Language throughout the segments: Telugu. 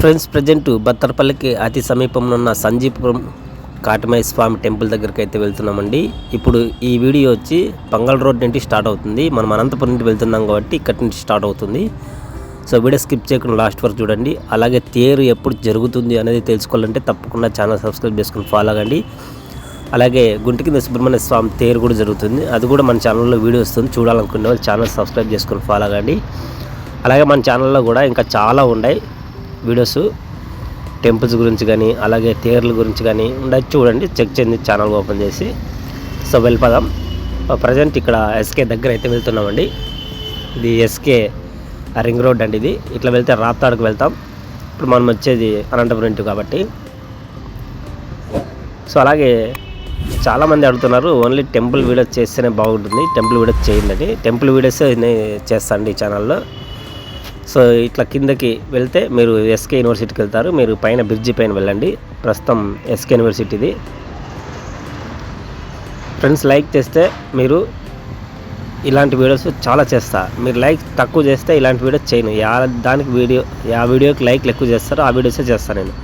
ఫ్రెండ్స్ ప్రజెంట్ బత్తర్పల్లికి అతి సమీపంలో ఉన్న సంజీపురం కాటమయ్య స్వామి టెంపుల్ దగ్గరికి అయితే వెళ్తున్నామండి. ఇప్పుడు ఈ వీడియో వచ్చి పంగల్ రోడ్ నుండి స్టార్ట్ అవుతుంది. మనం అనంతపురం నుండి వెళ్తున్నాం కాబట్టి ఇక్కడి నుంచి స్టార్ట్ అవుతుంది. సో వీడియో స్కిప్ చేయకుండా లాస్ట్ వరకు చూడండి. అలాగే తేరు ఎప్పుడు జరుగుతుంది అనేది తెలుసుకోవాలంటే తప్పకుండా ఛానల్ సబ్స్క్రైబ్ చేసుకుని ఫాలో అవ్వండి అలాగే గుంటి కింద సుబ్రహ్మణ్య స్వామి తేరు కూడా జరుగుతుంది. అది కూడా మన ఛానల్లో వీడియో వస్తుంది. చూడాలనుకునే వాళ్ళు ఛానల్ సబ్స్క్రైబ్ చేసుకుని ఫాలో అవ్వండి అలాగే మన ఛానల్లో కూడా ఇంకా చాలా ఉన్నాయి. వీడియోస్ టెంపుల్స్ గురించి కానీ అలాగే థియేటర్ల గురించి కానీ ఉండదు చూడండి చెక్ చేయండి ఛానల్ ఓపెన్ చేసి. సో వెళ్ళిపోదాం. ప్రజెంట్ ఇక్కడ ఎస్కే దగ్గర అయితే వెళ్తున్నామండి. ఇది ఎస్కే రింగ్ రోడ్ అండి ఇది. ఇట్లా వెళ్తే రాప్తాడుకు వెళ్తాం. ఇప్పుడు మనం వచ్చేది అనంతపురం ఇంటి కాబట్టి. సో అలాగే చాలామంది అడుగుతున్నారు ఓన్లీ టెంపుల్ వీడియోస్ చేస్తేనే బాగుంటుంది. టెంపుల్ వీడియోస్ చేయండి టెంపుల్ వీడియోస్ చేస్తాండి ఈ ఛానల్లో. సో ఇట్లా కిందకి వెళ్తే మీరు ఎస్కే యూనివర్సిటీకి వెళ్తారు. మీరు పైన బ్రిడ్జి పైన వెళ్ళండి. ప్రస్తుతం ఎస్కే యూనివర్సిటీది ఫ్రెండ్స్ లైక్ చేస్తే మీరు ఇలాంటి వీడియోస్ చాలా చేస్తా. మీరు లైక్ తక్కువ చేస్తే ఇలాంటి వీడియోస్ చేయను. యా దానికి వీడియో ఆ వీడియోకి లైక్లు ఎక్కువ చేస్తారో ఆ వీడియోసే చేస్తాను నేను.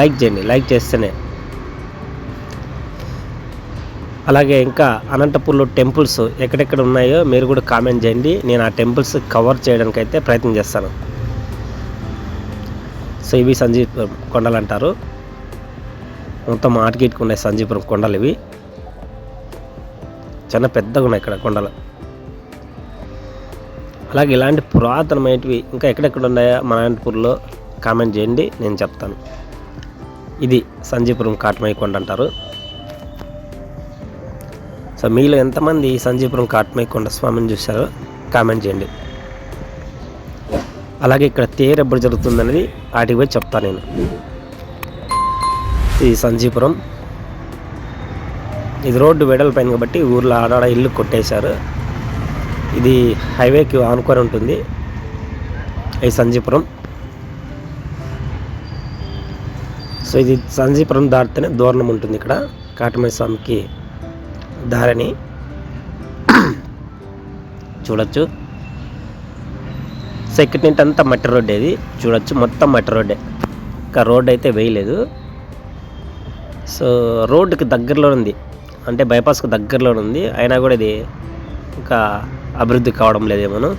లైక్ చేయండి. లైక్ చేస్తేనే అలాగే ఇంకా అనంతపూర్లో టెంపుల్స్ ఎక్కడెక్కడ ఉన్నాయో మీరు కూడా కామెంట్ చేయండి. నేను ఆ టెంపుల్స్ కవర్ చేయడానికి అయితే ప్రయత్నం చేస్తాను. సో ఇవి సంజీపురం కొండలు అంటారు. మొత్తం ఆటగిట్టుకు ఉన్నాయి సంజీపురం కొండలు ఇవి. చాలా పెద్దగా ఉన్నాయి ఇక్కడ కొండలు. అలాగే ఇలాంటి పురాతనమైనవి ఇంకా ఎక్కడెక్కడ ఉన్నాయో మన అనంతపూర్లో కామెంట్ చేయండి. నేను చెప్తాను. ఇది సంజీపురం కాటమయ్య కొండ అంటారు. సో మీలో ఎంతమంది సంజీపురం కాట్మయ్య స్వామిని చూశారో కామెంట్ చేయండి. అలాగే ఇక్కడ తేరు ఎప్పుడు జరుగుతుందనేది వాటికి పోయి చెప్తాను నేను. ఇది సంజీపురం. ఇది రోడ్డు వెడల్పైన కాబట్టి ఊర్లో ఆడాడ ఇల్లు కొట్టేశారు. ఇది హైవేకి ఆనుకొని ఉంటుంది. ఇది సంజీపురం. సో ఇది సంజీపురం దాటితేనే దూరణం ఉంటుంది ఇక్కడ కాటమయ్య స్వామికి దారిని చూడొచ్చు. సెకండ్ ఇక్కడి అంతా మట్టి రోడ్ ఇది. చూడొచ్చు మొత్తం మట్టి రోడ్డే. ఇంకా రోడ్ అయితే వేయలేదు. సో రోడ్డుకి దగ్గరలో ఉంది. అంటే బైపాస్కి దగ్గరలో ఉంది. అయినా కూడా ఇది ఇంకా అభివృద్ధి కావడం లేదేమోను.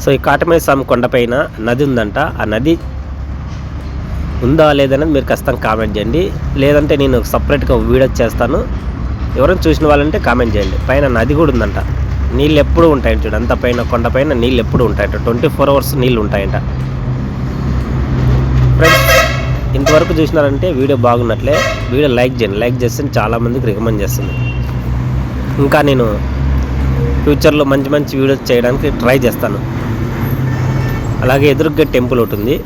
సో ఈ కాటమయ్య స్వామి కొండపైన నది ఉందంట. ఆ నది ఉందా లేదనేది మీరు ఖచ్చితంగా కామెంట్ చేయండి. లేదంటే నేను సపరేట్గా వీడియో చేస్తాను. ఎవరైనా చూసిన వాళ్ళంటే కామెంట్ చేయండి. పైన నది కూడా ఉందంట. నీళ్ళు ఎప్పుడు ఉంటాయంట చూడు. అంత పైన కొండ పైన నీళ్ళు ఎప్పుడు ఉంటాయంట. ట్వంటీ ఫోర్ అవర్స్ నీళ్ళు ఉంటాయంట. ఫ్రెండ్స్ ఇంతవరకు చూసినారంటే వీడియో బాగున్నట్లే. వీడియో లైక్ చేయండి. లైక్ చేస్తే చాలామందికి రికమెండ్ చేస్తుంది. ఇంకా నేను ఫ్యూచర్లో మంచి మంచి వీడియోస్ చేయడానికి ట్రై చేస్తాను. అలాగే ఎదురుగ్గా టెంపుల్ ఒకటి ఉంది.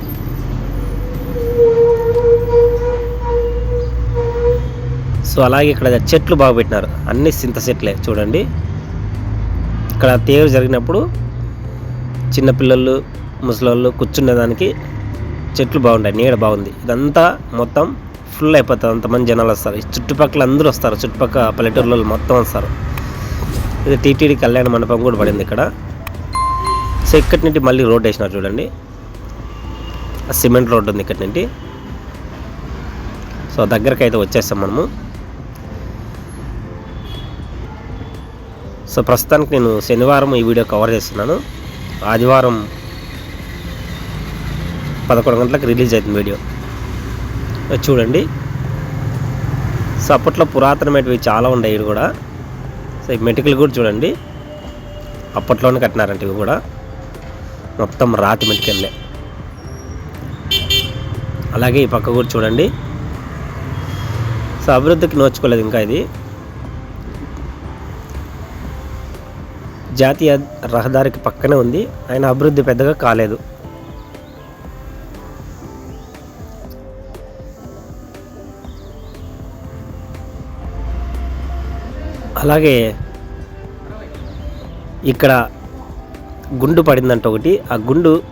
సో అలాగే ఇక్కడ చెట్లు బాగా పెట్టినారు. అన్ని సింత చెట్లే చూడండి. ఇక్కడ తేరు జరిగినప్పుడు చిన్నపిల్లలు ముసలోళ్ళు కూర్చునేదానికి చెట్లు బాగుంటాయి. నీడ బాగుంది. ఇదంతా మొత్తం ఫుల్ అయిపోతుంది. అంతమంది జనాలు వస్తారు. చుట్టుపక్కల అందరూ వస్తారు. చుట్టుపక్కల పల్లెటూరులో మొత్తం వస్తారు. ఇది టీటీడీ కళ్యాణ మండపం కూడా పడింది ఇక్కడ. సో ఇక్కడి నుండి మళ్ళీ రోడ్ వేసినారు చూడండి. సిమెంట్ రోడ్ ఉంది ఇక్కడి నుండి. సో దగ్గరకైతే వచ్చేస్తాం మనము. సో ప్రస్తుతానికి నేను శనివారం ఈ వీడియో కవర్ చేస్తున్నాను. ఆదివారం పదకొండు గంటలకు రిలీజ్ అవుతుంది వీడియో. చూడండి. సో అప్పట్లో పురాతనమైనవి చాలా ఉన్నాయి ఇవి కూడా. సో ఈ మెటికలు కూడా చూడండి. అప్పట్లోనే కట్టినారంట ఇవి కూడా. మొత్తం రాతి మెటికల్లే అలాగే ఈ పక్క కూడా చూడండి. సో అభివృద్ధికి నోచుకోలేదు ఇంకా ఇది. జాతీయ రహదారికి పక్కనే ఉంది. ఆయన అభివృద్ధి పెద్దగా కాలేదు. అలాగే ఇక్కడ గుండు పడిందంట ఒకటి. ఆ గుండు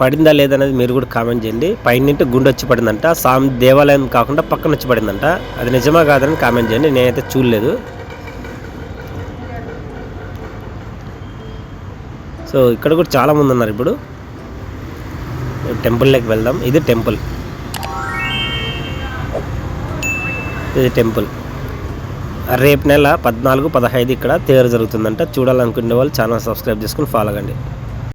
పడిందా లేదనేది మీరు కూడా కామెంట్ చేయండి. పైన గుండు వచ్చి పడిందంట. సామి దేవాలయం కాకుండా పక్కన వచ్చి పడిందంట. అది నిజమా కాదని కామెంట్ చేయండి. నేనైతే చూడలేదు. సో ఇక్కడ కూడా చాలా మంది ఉన్నారు ఇప్పుడు. టెంపుల్లోకి వెళ్దాం. ఇది టెంపుల్. ఇది టెంపుల్. రేపు నెల పద్నాలుగు పదహైదు ఇక్కడ తేరు జరుగుతుందంట. చూడాలనుకునే వాళ్ళు ఛానల్ సబ్స్క్రైబ్ చేసుకుని ఫాలో అవ్వండి